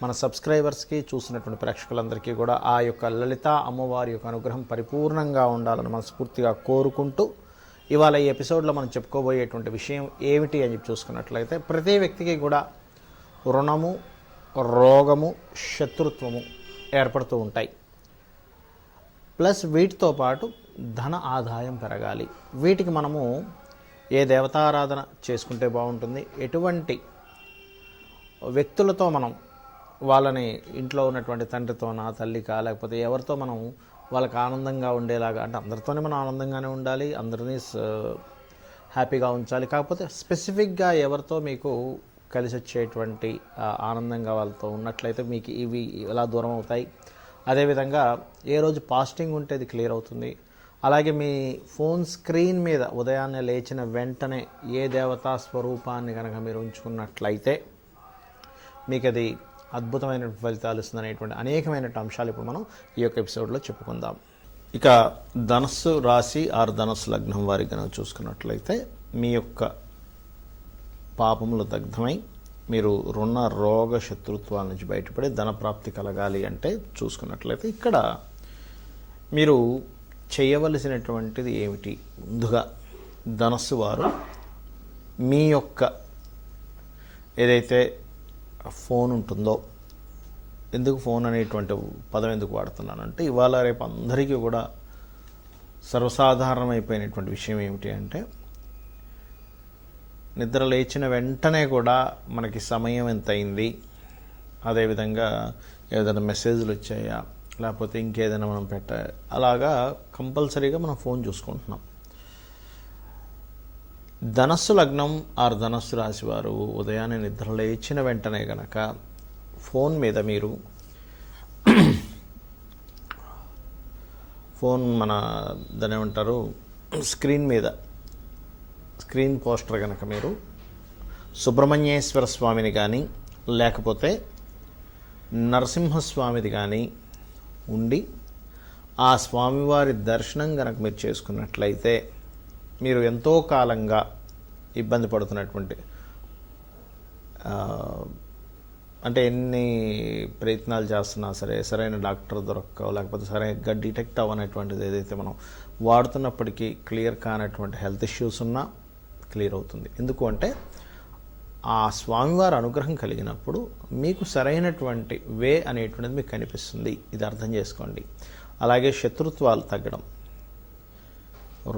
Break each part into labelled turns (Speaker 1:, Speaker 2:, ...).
Speaker 1: మన సబ్స్క్రైబర్స్కి చూసినటువంటి ప్రేక్షకులందరికీ కూడా ఆ యొక్క లలిత అమ్మవారి యొక్క అనుగ్రహం పరిపూర్ణంగా ఉండాలని మనస్ఫూర్తిగా కోరుకుంటూ ఇవాళ ఈ ఎపిసోడ్లో మనం చెప్పుకోబోయేటువంటి విషయం ఏమిటి అని చెప్పి చూసుకున్నట్లయితే ప్రతి వ్యక్తికి కూడా రుణము రోగము శత్రుత్వము ఏర్పడుతూ ఉంటాయి. ప్లస్ వీటితో పాటు ధన ఆదాయం పెరగాలి. వీటికి మనము ఏ దేవతారాధన చేసుకుంటే బాగుంటుంది? ఎటువంటి వ్యక్తులతో మనం వాళ్ళని ఇంట్లో ఉన్నటువంటి తండ్రితోనా తల్లికా లేకపోతే ఎవరితో మనం వాళ్ళకి ఆనందంగా ఉండేలాగా అంటే అందరితోనే మనం ఆనందంగానే ఉండాలి అందరినీ హ్యాపీగా ఉంచాలి. కాకపోతే స్పెసిఫిక్గా ఎవరితో మీకు కలిసి వచ్చేటువంటి ఆనందంగా వాళ్ళతో ఉన్నట్లయితే మీకు ఇవి ఎలా దూరం అవుతాయి. అదేవిధంగా ఏ రోజు పాస్టింగ్ ఉంటే అది క్లియర్ అవుతుంది. అలాగే మీ ఫోన్ స్క్రీన్ మీద ఉదయాన్నే లేచిన వెంటనే ఏ దేవతా స్వరూపాన్ని కనుక మీరు ఉంచుకున్నట్లయితే మీకు అది అద్భుతమైన ఫలితాలు ఇస్తుందనేటువంటి అనేకమైన అంశాలు ఇప్పుడు మనం ఈ యొక్క ఎపిసోడ్లో చెప్పుకుందాం. ఇక ధనస్సు రాశి ఆరు ధనస్సు లగ్నం వారికి కనుక చూసుకున్నట్లయితే మీ యొక్క పాపములు దగ్ధమై మీరు రుణ రోగ శత్రుత్వాల నుంచి బయటపడి ధనప్రాప్తి కలగాలి అంటే చూసుకున్నట్లయితే ఇక్కడ మీరు చేయవలసినటువంటిది ఏమిటి? ముందుగా ధనస్సు వారు మీ యొక్క ఏదైతే ఫోన్ ఉంటుందో ఎందుకు ఫోన్ అనేటువంటి పదం ఎందుకు వాడుతున్నానంటే ఇవాళ రేపు అందరికీ కూడా సర్వసాధారణమైపోయినటువంటి విషయం ఏమిటి అంటే నిద్ర లేచిన వెంటనే కూడా మనకి సమయం ఎంత అయింది అదేవిధంగా ఏదైనా మెసేజ్లు వచ్చాయా? లేకపోతే ఇంకేదైనా మనం పెట్ట అలాగా కంపల్సరీగా మనం ఫోన్ చూసుకుంటున్నాం. ధనస్సు లగ్నం ఆరు ధనస్సు రాశి వారు ఉదయాన్నే నిద్ర లేచిన వెంటనే గనక ఫోన్ మీద మీరు ఫోన్ మన దాని ఏమంటారు? స్క్రీన్ మీద స్క్రీన్ పోస్టర్ కనుక మీరు సుబ్రహ్మణ్యేశ్వర స్వామిని కానీ లేకపోతే నరసింహస్వామిది కానీ ఉండి ఆ స్వామివారి దర్శనం కనుక మీరు చేసుకున్నట్లయితే మీరు ఎంతో కాలంగా ఇబ్బంది పడుతున్నటువంటి అంటే ఎన్ని ప్రయత్నాలు చేస్తున్నా సరే సరైన డాక్టర్ దొరక్క లేకపోతే సరైన డిటెక్ట్ అవ్వనటువంటిది ఏదైతే మనం వాడుతున్నప్పటికీ క్లియర్ కానటువంటి హెల్త్ ఇష్యూస్ ఉన్నా క్లియర్ అవుతుంది. ఎందుకు అంటే ఆ స్వామివారి అనుగ్రహం కలిగినప్పుడు మీకు సరైనటువంటి వే అనేటువంటిది మీకు కనిపిస్తుంది. ఇది అర్థం చేసుకోండి. అలాగే శత్రుత్వాలు తగ్గడం.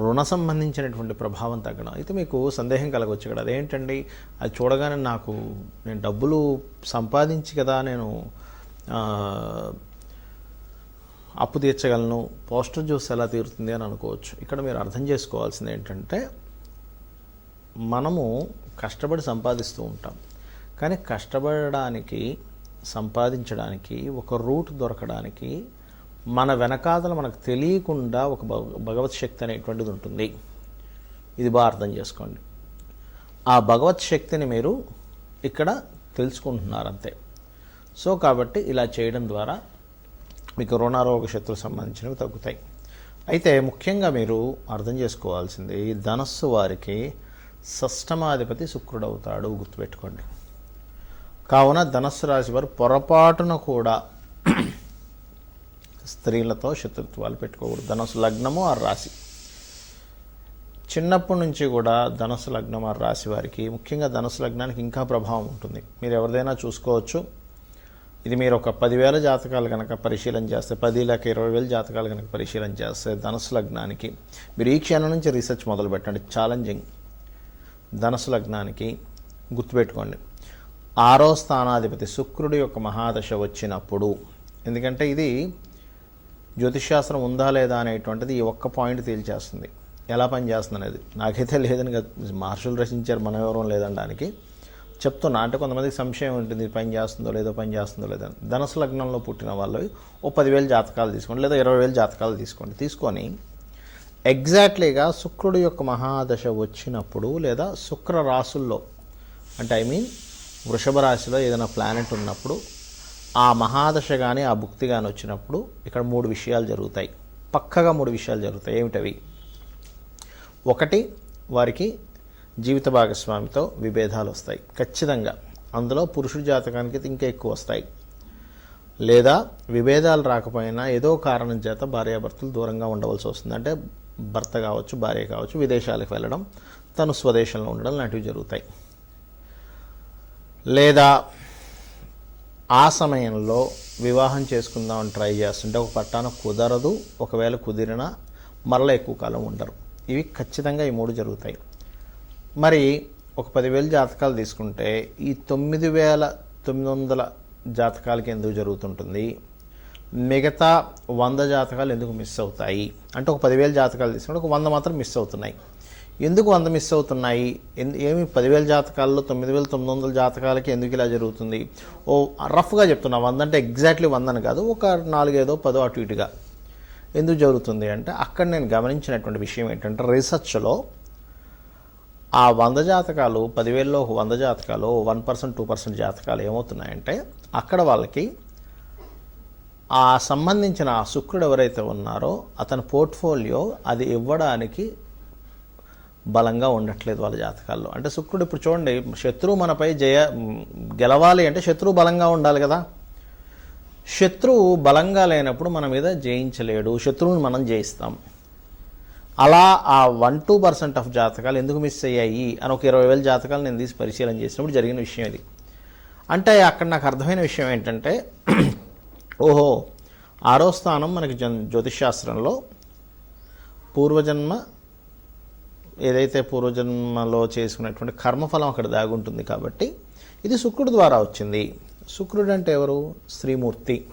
Speaker 1: రుణ సంబంధించినటువంటి ప్రభావం తగ్గడం. అయితే మీకు సందేహం కలగవచ్చు ఇక్కడ అదేంటండి? అది చూడగానే నాకు నేను డబ్బులు సంపాదించి కదా నేను అప్పు తీర్చగలను పోస్టర్ చూసి ఎలా తీరుతుంది అని అనుకోవచ్చు. ఇక్కడ మీరు అర్థం చేసుకోవాల్సింది ఏంటంటే మనము కష్టపడి సంపాదిస్తూ ఉంటాం. కానీ కష్టపడడానికి సంపాదించడానికి ఒక రూట్ దొరకడానికి మన వెనకాతల మనకు తెలియకుండా ఒక భగ- భగవత్ శక్తి అనేటువంటిది ఉంటుంది. ఇది బాగా అర్థం చేసుకోండి. ఆ భగవత్ శక్తిని మీరు ఇక్కడ తెలుసుకుంటున్నారు అంతే సో కాబట్టి ఇలా చేయడం ద్వారా మీకు రుణారోగ శత్రు సంబంధించినవి తగ్గుతాయి. అయితే ముఖ్యంగా మీరు అర్థం చేసుకోవాల్సింది ధనస్సు వారికి షష్టమాధిపతి శుక్రుడు అవుతాడు గుర్తుపెట్టుకోండి. కావున ధనస్సు రాశి వారు పొరపాటున కూడా స్త్రీలతో శత్రుత్వాలు పెట్టుకోకూడదు. ధనుసు లగ్నము ఆ రాశి. చిన్నప్పటి నుంచి కూడా ధనుసు లగ్నం ఆ రాశి వారికి ముఖ్యంగా ధనుసు లగ్నానికి ఇంకా ప్రభావం ఉంటుంది. మీరు ఎవరిదైనా చూసుకోవచ్చు. ఇది మీరు ఒక పదివేల జాతకాలు కనుక పరిశీలన చేస్తే పది లేక ఇరవై వేల జాతకాలు కనుక పరిశీలన చేస్తే ధనస్సు లగ్నానికి మీరు ఈ క్షణం నుంచి రీసెర్చ్ మొదలు పెట్టండి. ఛాలెంజింగ్. ధనుసు లగ్నానికి గుర్తుపెట్టుకోండి. ఆరో స్థానాధిపతి శుక్రుడి యొక్క మహాదశ వచ్చినప్పుడు ఎందుకంటే ఇది జ్యోతిష్శాస్త్రం ఉందా లేదా అనేటువంటిది ఈ ఒక్క పాయింట్ తేల్చేస్తుంది. ఎలా పనిచేస్తుంది అనేది నాకైతే లేదని మహర్షులు రచించారు మనం ఎవరం లేదనడానికి. చెప్తున్నా. అంటే కొంతమందికి సంశయం ఉంటుంది. పని చేస్తుందో లేదో పని చేస్తుందో లేదో అని. ధనుసు లగ్నంలో పుట్టిన వాళ్ళు ఓ పదివేలు జాతకాలు తీసుకోండి లేదా ఇరవై వేలు జాతకాలు తీసుకోండి. తీసుకొని ఎగ్జాక్ట్లీగా శుక్రుడు యొక్క మహాదశ వచ్చినప్పుడు లేదా శుక్ర రాసుల్లో అంటే ఐ మీన్ వృషభ రాశిలో ఏదైనా ప్లానెట్ ఉన్నప్పుడు ఆ మహాదశ కానీ ఆ భుక్తి కానీ వచ్చినప్పుడు ఇక్కడ మూడు విషయాలు జరుగుతాయి. పక్కగా మూడు విషయాలు జరుగుతాయి. ఏమిటవి? ఒకటి వారికి జీవిత భాగస్వామితో విభేదాలు వస్తాయి. ఖచ్చితంగా. అందులో పురుషుడి జాతకానికి ఇంకా ఎక్కువ వస్తాయి. లేదా విభేదాలు రాకపోయినా ఏదో కారణం చేత భార్యాభర్తలు దూరంగా ఉండవలసి వస్తుంది. అంటే భర్త కావచ్చు భార్య కావచ్చు విదేశాలకు వెళ్ళడం తను స్వదేశంలో ఉండడం లాంటివి జరుగుతాయి. లేదా ఆ సమయంలో వివాహం చేసుకుందామని ట్రై చేస్తుంటే ఒక పట్టాన కుదరదు ఒకవేళ కుదిరినా మరలా ఎక్కువ కాలం ఉండరు. ఇవి ఖచ్చితంగా ఈ మూడు జరుగుతాయి. మరి ఒక పదివేల జాతకాలు తీసుకుంటే ఈ తొమ్మిది వేల తొమ్మిది వందల జాతకాలకి ఎందుకు జరుగుతుంటుంది? మిగతా వంద జాతకాలు ఎందుకు మిస్ అవుతాయి? అంటే ఒక పదివేల జాతకాలు తీసుకుంటే ఒక వంద మాత్రం మిస్ అవుతున్నాయి. ఎందుకు వంద మిస్ అవుతున్నాయి? ఎందు- ఏమి పదివేల జాతకాల్లో తొమ్మిది వేల తొమ్మిది వందల జాతకాలకి ఎందుకు ఇలా జరుగుతుంది? ఓ రఫ్గా చెప్తున్నా వంద అంటే ఎగ్జాక్ట్లీ వందని కాదు ఒక నాలుగైదో పదో అటు ఇటుగా. ఎందుకు జరుగుతుంది అంటే అక్కడ నేను గమనించినటువంటి విషయం ఏంటంటే రీసెర్చ్లో ఆ వంద జాతకాలు పదివేల్లో వంద జాతకాలు వన్ పర్సెంట్ టూ పర్సెంట్ జాతకాలు ఏమవుతున్నాయంటే అక్కడ వాళ్ళకి ఆ సంబంధించిన ఆ శుక్రుడు ఎవరైతే ఉన్నారో అతని పోర్ట్ఫోలియో అది ఇవ్వడానికి బలంగా ఉండట్లేదు వాళ్ళ జాతకాల్లో. అంటే శుక్రుడు ఇప్పుడు చూడండి శత్రువు మనపై జయ గెలవాలి అంటే శత్రువు బలంగా ఉండాలి కదా. శత్రువు బలంగా లేనప్పుడు మన మీద జయించలేడు శత్రువుని మనం జయిస్తాం. అలా ఆ వన్ టూ పర్సెంట్ ఆఫ్ జాతకాలు ఎందుకు మిస్ అయ్యాయి అని ఒక ఇరవై వేల జాతకాలు నేను తీసి పరిశీలన చేసినప్పుడు జరిగిన విషయం ఇది. అంటే అక్కడ నాకు అర్థమైన విషయం ఏంటంటే ఓహో ఆరో స్థానం మనకి జన్ జ్యోతిష్శాస్త్రంలో పూర్వజన్మ ఏదైతే పూర్వజన్మలో చేసుకున్నటువంటి కర్మఫలం అక్కడ దాగుంటుంది కాబట్టి ఇది శుక్రుడు ద్వారా వచ్చింది. శుక్రుడు అంటే ఎవరు? శ్రీమూర్తి.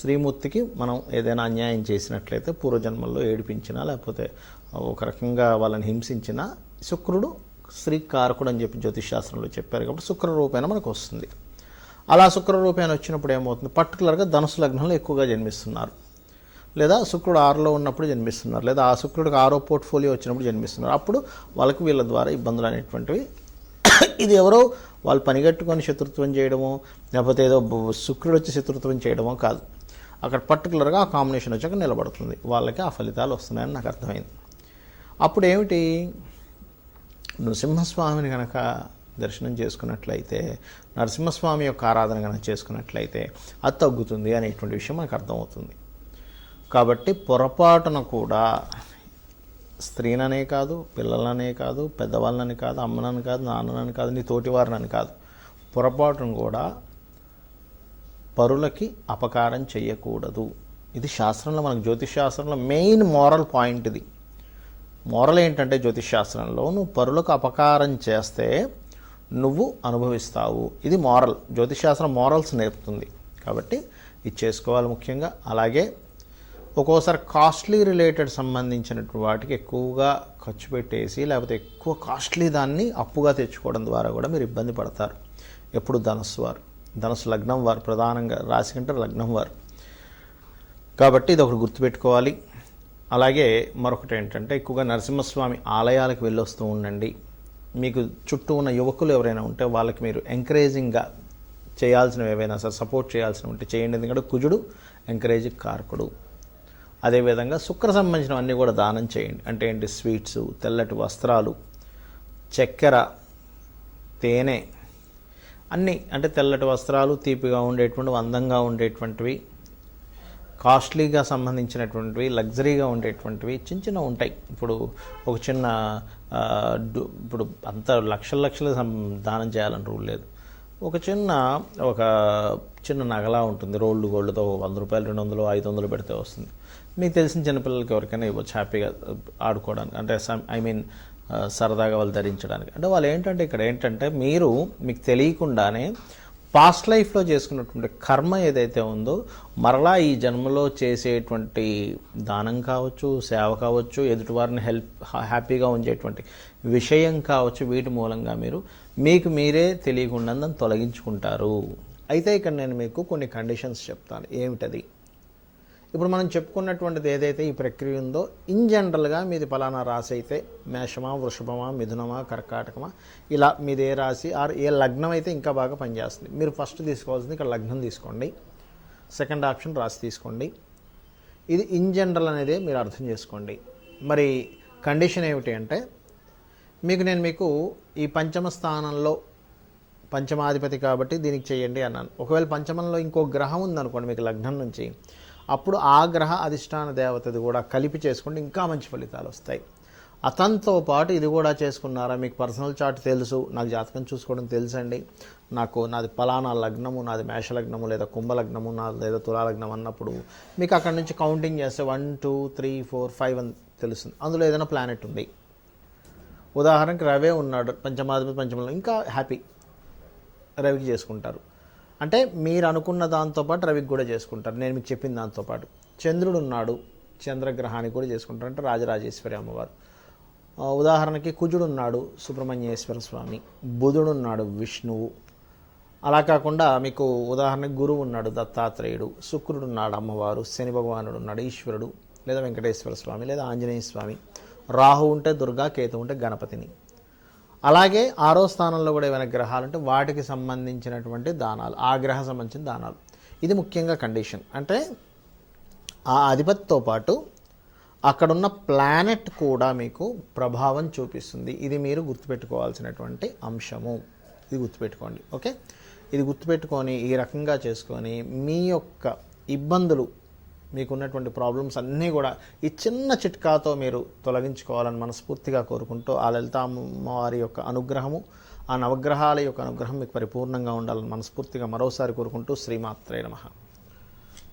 Speaker 1: శ్రీమూర్తికి మనం ఏదైనా అన్యాయం చేసినట్లయితే పూర్వజన్మల్లో ఏడిపించినా లేకపోతే ఒక రకంగా వాళ్ళని హింసించినా శుక్రుడు శ్రీకారకుడు అని చెప్పి జ్యోతిషాస్త్రంలో చెప్పారు కాబట్టి శుక్ర రూపేణ మనకు వస్తుంది. అలా శుక్ర రూపేణ వచ్చినప్పుడు ఏమవుతుంది? పర్టికులర్గా ధనుసు లగ్నంలో ఎక్కువగా జన్మిస్తున్నారు. లేదా శుక్రుడు ఆరులో ఉన్నప్పుడు జన్మిస్తున్నారు లేదా ఆ శుక్రుడికి ఆరో పోర్ట్ఫోలియో వచ్చినప్పుడు జన్మిస్తున్నారు. అప్పుడు వాళ్ళకి వీళ్ళ ద్వారా ఇబ్బందులు అనేటువంటివి ఇది ఎవరో వాళ్ళు పనిగట్టుకొని శత్రుత్వం చేయడమో లేకపోతే ఏదో శుక్రుడు వచ్చి శత్రుత్వం చేయడమో కాదు. అక్కడ పర్టికులర్గా ఆ కాంబినేషన్ వచ్చాక నిలబడుతుంది. వాళ్ళకి ఆ ఫలితాలు వస్తున్నాయని నాకు అర్థమైంది. అప్పుడు ఏమిటి? నృసింహస్వామిని కనుక దర్శనం చేసుకున్నట్లయితే నరసింహస్వామి యొక్క ఆరాధన కనుక చేసుకున్నట్లయితే అది తగ్గుతుంది అనేటువంటి విషయం మనకు అర్థమవుతుంది. కాబట్టి పొరపాటున కూడా స్త్రీననే కాదు పిల్లలనే కాదు పెద్దవాళ్ళని కాదు అమ్మనని కాదు నాన్ననని కాదు నీ తోటివారినని కాదు. పొరపాటున కూడా పరులకి అపకారం చేయకూడదు ఇది శాస్త్రంలో మనకు జ్యోతిష్ శాస్త్రంలో మెయిన్ మోరల్ పాయింట్ ఇది. మోరల్ ఏంటంటే జ్యోతిష్ శాస్త్రంలో నువ్వు పరులకు అపకారం చేస్తే నువ్వు అనుభవిస్తావు. ఇది మోరల్. జ్యోతిష్ శాస్త్రం మోరల్స్ నేర్పుతుంది. కాబట్టి ఇది చేసుకోవాలి ముఖ్యంగా. అలాగే ఒక్కోసారి కాస్ట్లీ రిలేటెడ్ సంబంధించినటువంటి వాటికి ఎక్కువగా ఖర్చు పెట్టేసి లేకపోతే ఎక్కువ కాస్ట్లీ దాన్ని అప్పుగా తెచ్చుకోవడం ద్వారా కూడా మీరు ఇబ్బంది పడతారు. ఎప్పుడు ధనస్సు వారు. ధనస్సు లగ్నం వారు ప్రధానంగా రాశి కంటే లగ్నం వారు. కాబట్టి ఇది ఒకటి గుర్తుపెట్టుకోవాలి. అలాగే మరొకటి ఏంటంటే ఎక్కువగా నరసింహస్వామి ఆలయాలకు వెళ్ళొస్తూ ఉండండి. మీకు చుట్టూ ఉన్న యువకులు ఎవరైనా ఉంటే వాళ్ళకి మీరు ఎంకరేజింగ్గా చేయాల్సినవి ఏవైనా సరే సపోర్ట్ చేయాల్సినవి ఉంటే చేయండి. ఎందుకంటే కుజుడు ఎంకరేజ్ కారకుడు. అదేవిధంగా శుక్ర సంబంధించినవన్నీ కూడా దానం చేయండి. అంటే ఏంటి? స్వీట్స్ తెల్లటి వస్త్రాలు చక్కెర తేనె అన్నీ. అంటే తెల్లటి వస్త్రాలు తీపిగా ఉండేటువంటివి అందంగా ఉండేటువంటివి కాస్ట్లీగా సంబంధించినటువంటివి లగ్జరీగా ఉండేటువంటివి చిన్న చిన్న ఉంటాయి. ఇప్పుడు ఒక చిన్న ఇప్పుడు అంత లక్షల లక్షలు దానం చేయాలని రూల్ లేదు. ఒక చిన్న ఒక చిన్న నగలా ఉంటుంది. రోళ్ళు గోల్డ్తో వంద రూపాయలు రెండు వందలు ఐదు వందలు పెడితే వస్తుంది. మీకు తెలిసిన చిన్నపిల్లలకి ఎవరికైనా ఇవ్వచ్చు హ్యాపీగా uh, ఆడుకోవడానికి. అంటే ఐ మీన్ uh, సరదాగా వాళ్ళు ధరించడానికి. అంటే వాళ్ళు ఏంటంటే ఇక్కడ ఏంటంటే మీరు మీకు తెలియకుండానే పాస్ట్ లైఫ్లో చేసుకున్నటువంటి కర్మ ఏదైతే ఉందో మరలా ఈ జన్మలో చేసేటువంటి దానం కావచ్చు సేవ కావచ్చు ఎదుటివారిని హెల్ప్ హ్యాపీగా ఉంచేటువంటి విషయం కావచ్చు వీటి మూలంగా మీరు మీకు మీరే తెలియకుండా దాన్ని తొలగించుకుంటారు. అయితే ఇక్కడ నేను మీకు కొన్ని కండిషన్స్ చెప్తాను. ఏమిటది? ఇప్పుడు మనం చెప్పుకున్నటువంటిది ఏదైతే ఈ ప్రక్రియ ఉందో ఇన్ జనరల్గా మీది ఫలానా రాశి అయితే మేషమా వృషభమా మిథునమా కర్కాటకమా ఇలా మీది ఏ రాశి ఆర్ ఏ లగ్నం అయితే ఇంకా బాగా పనిచేస్తుంది. మీరు ఫస్ట్ తీసుకోవాల్సింది ఇక్కడ లగ్నం తీసుకోండి. సెకండ్ ఆప్షన్ రాశి తీసుకోండి. ఇది ఇన్ జనరల్ అనేది మీరు అర్థం చేసుకోండి. మరి కండిషన్ ఏమిటి అంటే మీకు నేను మీకు ఈ పంచమ స్థానంలో పంచమాధిపతి కాబట్టి దీనికి చేయండి అన్నాను. ఒకవేళ పంచమంలో ఇంకో గ్రహం ఉందనుకోండి మీకు లగ్నం నుంచి అప్పుడు ఆ గ్రహ అధిష్టాన దేవతది కూడా కలిపి చేసుకుంటే ఇంకా మంచి ఫలితాలు వస్తాయి. అతనితో పాటు ఇది కూడా చేసుకున్నారా? మీకు పర్సనల్ చార్ట్ తెలుసు. నాకు జాతకం చూసుకోవడం తెలుసండి. నాకు నాది పలానా లగ్నము నాది మేష లగ్నము లేదా కుంభ లగ్నము నాది లేదా తులాలగ్నం అన్నప్పుడు మీకు అక్కడ నుంచి కౌంటింగ్ చేస్తే one two three four five అని తెలుస్తుంది. అందులో ఏదైనా ప్లానెట్ ఉంది. ఉదాహరణకి రవే ఉన్నాడు పంచమాధిపతి పంచమంలో ఇంకా హ్యాపీ రవికి చేసుకుంటారు. అంటే మీరు అనుకున్న దాంతోపాటు రవికి కూడా చేసుకుంటారు. నేను మీకు చెప్పిన దాంతోపాటు చంద్రుడు ఉన్నాడు. చంద్రగ్రహానికి కూడా చేసుకుంటారు అంటే రాజరాజేశ్వరి అమ్మవారు. ఉదాహరణకి కుజుడు ఉన్నాడు సుబ్రహ్మణ్యేశ్వర స్వామి. బుధుడు ఉన్నాడు విష్ణువు. అలా కాకుండా మీకు ఉదాహరణకి గురువు ఉన్నాడు దత్తాత్రేయుడు. శుక్రుడు ఉన్నాడు అమ్మవారు. శని భగవానుడు ఉన్నాడు ఈశ్వరుడు. లేదా వెంకటేశ్వర స్వామి లేదా ఆంజనేయ స్వామి. రాహు ఉంటే దుర్గా కేతు ఉంటే గణపతిని. అలాగే ఆరో స్థానంలో కూడా ఏమైనా గ్రహాలు ఉంటే వాటికి సంబంధించినటువంటి దానాలు ఆ గ్రహ సంబంధించిన దానాలు. ఇది ముఖ్యంగా కండిషన్ అంటే ఆ అధిపతితో పాటు అక్కడున్న ప్లానెట్ కూడా మీకు ప్రభావం చూపిస్తుంది. ఇది మీరు గుర్తుపెట్టుకోవాల్సినటువంటి అంశము. ఇది గుర్తుపెట్టుకోండి. ఓకే? ఇది గుర్తుపెట్టుకొని ఈ రకంగా చేసుకొని మీ యొక్క ఇబ్బందులు మీకున్నటువంటి ప్రాబ్లమ్స్ అన్నీ కూడా ఈ చిన్న చిట్కాతో మీరు తొలగించుకోవాలని మనస్ఫూర్తిగా కోరుకుంటూ ఆ లలితామ్మవారి యొక్క అనుగ్రహము ఆ నవగ్రహాల యొక్క అనుగ్రహం మీకు పరిపూర్ణంగా ఉండాలని మనస్ఫూర్తిగా మరోసారి కోరుకుంటూ శ్రీమాత్రే నమ.